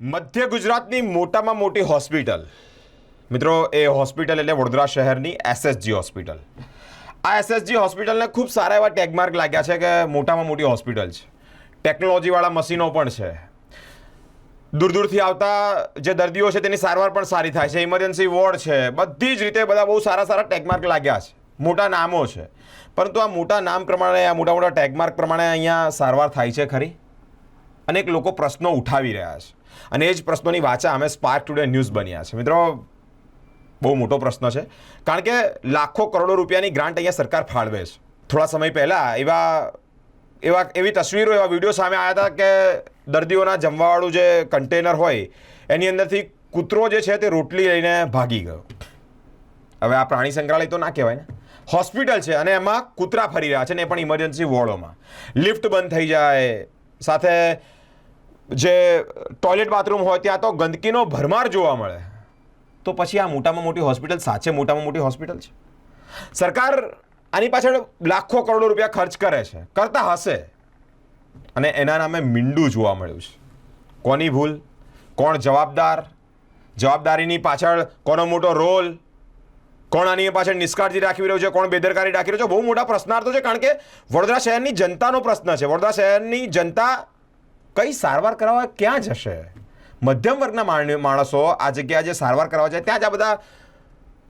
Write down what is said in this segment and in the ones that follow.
મધ્ય ગુજરાતની મોટામાં મોટી હોસ્પિટલ. મિત્રો, એ હોસ્પિટલ એટલે વડોદરા શહેરની એસએસજી હોસ્પિટલ. આ એસએસજી હોસ્પિટલને ખૂબ સારા એવા ટેગમાર્ક લાગ્યા છે કે મોટામાં મોટી હોસ્પિટલ છે. ટેકનોલોજીવાળા મશીનો પણ છે. દૂર દૂરથી આવતા જે દર્દીઓ છે તેની સારવાર પણ સારી થાય છે. ઇમરજન્સી વોર્ડ છે. બધી જ રીતે બધા બહુ સારા સારા ટેગમાર્ક લાગ્યા છે. મોટા નામો છે. પરંતુ આ મોટા નામ પ્રમાણે, આ મોટા મોટા ટેગમાર્ક પ્રમાણે અહીંયા સારવાર થાય છે ખરી? અનેક લોકો પ્રશ્નો ઉઠાવી રહ્યા છે. અને એ જ પ્રશ્નોની વાચા અમે સ્પાર્ક ટુડે ન્યૂઝ બન્યા છે. મિત્રો, બહુ મોટો પ્રશ્ન છે. કારણ કે લાખો કરોડો રૂપિયાની ગ્રાન્ટ અહીંયા સરકાર ફાળવે છે. થોડા સમય પહેલાં એવા એવા, એવી તસવીરો, એવા વીડિયો સામે આવ્યા હતા કે દર્દીઓના જમવાવાળું જે કન્ટેનર હોય, એની અંદરથી કૂતરો જે છે તે રોટલી લઈને ભાગી ગયો. હવે આ પ્રાણી સંગ્રહાલય તો ના કહેવાય ને. હોસ્પિટલ છે અને એમાં કૂતરા ફરી રહ્યા છે ને એ પણ ઇમરજન્સી વોર્ડોમાં. લિફ્ટ બંધ થઈ જાય. સાથે જે ટોયલેટ બાથરૂમ હોય ત્યાં તો ગંદકીનો ભરમાર જોવા મળે. તો પછી આ મોટામાં મોટી હોસ્પિટલ સાચે મોટામાં મોટી હોસ્પિટલ છે? સરકાર આની પાછળ લાખો કરોડો રૂપિયા ખર્ચ કરે છે, કરતા હશે. અને એના નામે મીંડું જોવા મળ્યું છે. કોની ભૂલ? કોણ જવાબદાર? જવાબદારીની પાછળ કોનો મોટો રોલ? કોણ આની પાછળ નિષ્કાળજી રાખી રહ્યો છે? કોણ બેદરકારી રાખી રહ્યો છે? બહુ મોટા પ્રશ્નાર્થો છે, કારણ કે વડોદરા શહેરની જનતાનો પ્રશ્ન છે. વડોદરા શહેરની જનતા કઈ સારવાર કરાવવા ક્યાં જશે? મધ્યમ વર્ગના માણસો આ જગ્યાએ જે સારવાર કરાવવા જાય, ત્યાં જ આ બધા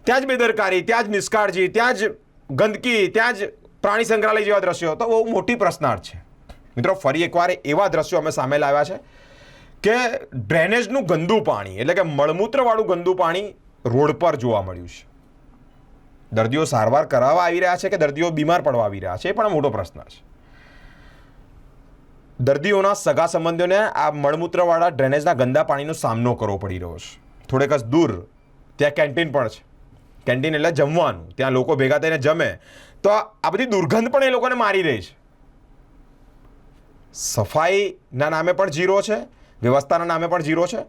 ત્યાં જ બેદરકારી, ત્યાં જ નિષ્કાળજી, ત્યાં જ ગંદકી, ત્યાં જ પ્રાણી સંગ્રહાલય જેવા દ્રશ્યો. તો બહુ મોટી પ્રશ્નાર્થ છે. મિત્રો, ફરી એકવાર એવા દ્રશ્યો અમે સામે લાવ્યા છે કે ડ્રેનેજનું ગંદુ પાણી, એટલે કે મળમૂત્રવાળું ગંદુ પાણી રોડ પર જોવા મળ્યું છે. દર્દીઓ સારવાર કરાવવા આવી રહ્યા છે કે દર્દીઓ બીમાર પડવા આવી રહ્યા છે? એ પણ મોટો પ્રશ્ન છે. દર્દીઓના સગા સંબંધીઓને આ મળમૂત્રવાળા ડ્રેનેજના ગંદા પાણીનો સામનો કરવો પડી રહ્યો છે. થોડેક જ દૂર, ત્યાં કેન્ટીન પણ છે. કેન્ટીન એટલે જમવાનું, ત્યાં લોકો ભેગા થઈને જમે. તો આ બધી દુર્ગંધ પણ એ લોકોને મારી રહી છે. સફાઈના નામે પણ જીરો છે, વ્યવસ્થાના નામે પણ જીરો છે.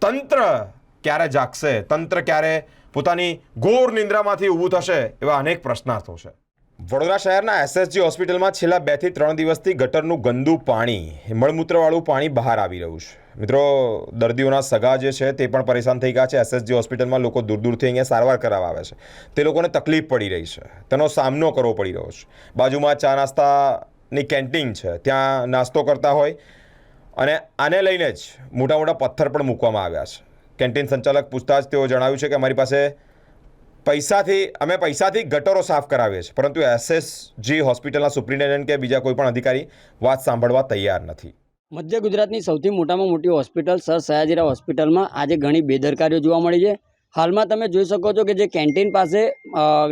તંત્ર ક્યારે જાગશે, તંત્ર ક્યારે પોતાની ઘોર નિંદ્રામાંથી ઊભું થશે એવા અનેક પ્રશ્નાર્થો છે. વડોદરા શહેરના એસએસજી હોસ્પિટલમાં છેલ્લા બેથી ત્રણ દિવસથી ગટરનું ગંદુ પાણી મળમૂત્રવાળું પાણી બહાર આવી રહ્યું છે. મિત્રો, દર્દીઓના સગા જે છે તે પણ પરેશાન થઈ ગયા છે. એસએસજી હોસ્પિટલમાં લોકો દૂર દૂરથી અહીંયા સારવાર કરાવવા આવે છે. તે લોકોને તકલીફ પડી રહી છે. તેનો સામનો કરવો પડી રહ્યો છે. બાજુમાં ચા નાસ્તાની કેન્ટીન છે. ત્યાં નાસ્તો કરતા હોય અને આને લઈને જ મોટા મોટા પથ્થર પણ મૂકવામાં આવ્યા છે. કેન્ટીન સંચાલક પૂછતા જ તેઓ જણાવ્યું છે કે અમારી પાસે પૈસાથી, અમે પૈસાથી ગટરો સાફ કરાવીએ છીએ. પરંતુ એસએસજી હોસ્પિટલના સુપ્રિન્ટેન્ડન્ટ કે બીજા કોઈ પણ અધિકારી વાત સાંભળવા તૈયાર નથી. મધ્ય ગુજરાતની સૌથી મોટામાં મોટી હોસ્પિટલ સર સયાજીરાવ હોસ્પિટલમાં આજે ઘણી બેદરકારીઓ જોવા મળી છે. હાલમાં તમે જોઈ શકો છો કે જે કેન્ટીન પાસે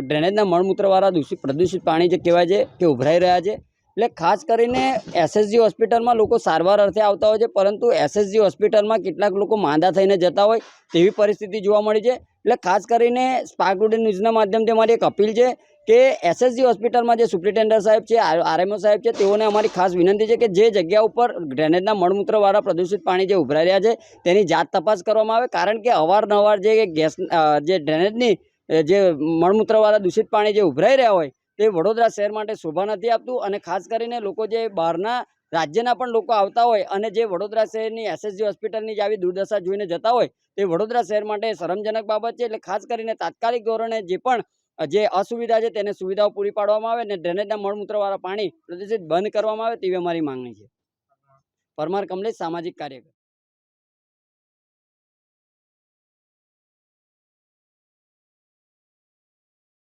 ડ્રેનેજના મળમૂત્રવાળા દૂષિત, પ્રદૂષિત પાણી જે કહેવાય છે કે ઉભરાઈ રહ્યા છે. એટલે ખાસ કરીને એસએસજી હોસ્પિટલમાં લોકો સારવાર અર્થે આવતા હોય છે, પરંતુ એસએસજી હોસ્પિટલમાં કેટલાક લોકો માંદા થઈને જતા હોય તેવી પરિસ્થિતિ જોવા મળી છે. એટલે ખાસ કરીને સ્પાર્ક ટુડે ન્યૂઝના માધ્યમથી અમારી એક અપીલ છે કે એસએસજી હોસ્પિટલમાં જે સુપ્રિન્ટેન્ડન્ટ સાહેબ છે આરએમઓ સાહેબ છે, તેઓને અમારી ખાસ વિનંતી છે કે જે જગ્યા ઉપર ડ્રેનેજના મળમૂત્રવાળા પ્રદૂષિત પાણી જે ઉભરાઈ રહ્યા છે, તેની જાત તપાસ કરવામાં આવે. કારણ કે અવારનવાર જે ગેસ જે ડ્રેનેજની, જે મળમૂત્રવાળા દૂષિત પાણી જે ઉભરાઈ રહ્યા હોય તે વડોદરા શહેર માટે શોભા નથી આપતું અને ખાસ કરીને લોકો જે બહારના રાજ્યના પણ લોકો આવતા હોય અને જે વડોદરા શહેરની એસએસજી હોસ્પિટલની જે આવી દુર્દશા જોઈને જતા હોય, તે વડોદરા શહેર માટે શરમજનક બાબત છે. એટલે ખાસ કરીને તાત્કાલિક ધોરણે જે પણ, જે અસુવિધા છે તેને સુવિધાઓ પૂરી પાડવામાં આવે અને ડ્રેનેજના મળમૂત્રવાળા પાણી પ્રદૂષિત બંધ કરવામાં આવે તેવી અમારી માંગણી છે. પરમાર કમલેશ, સામાજિક કાર્યકર.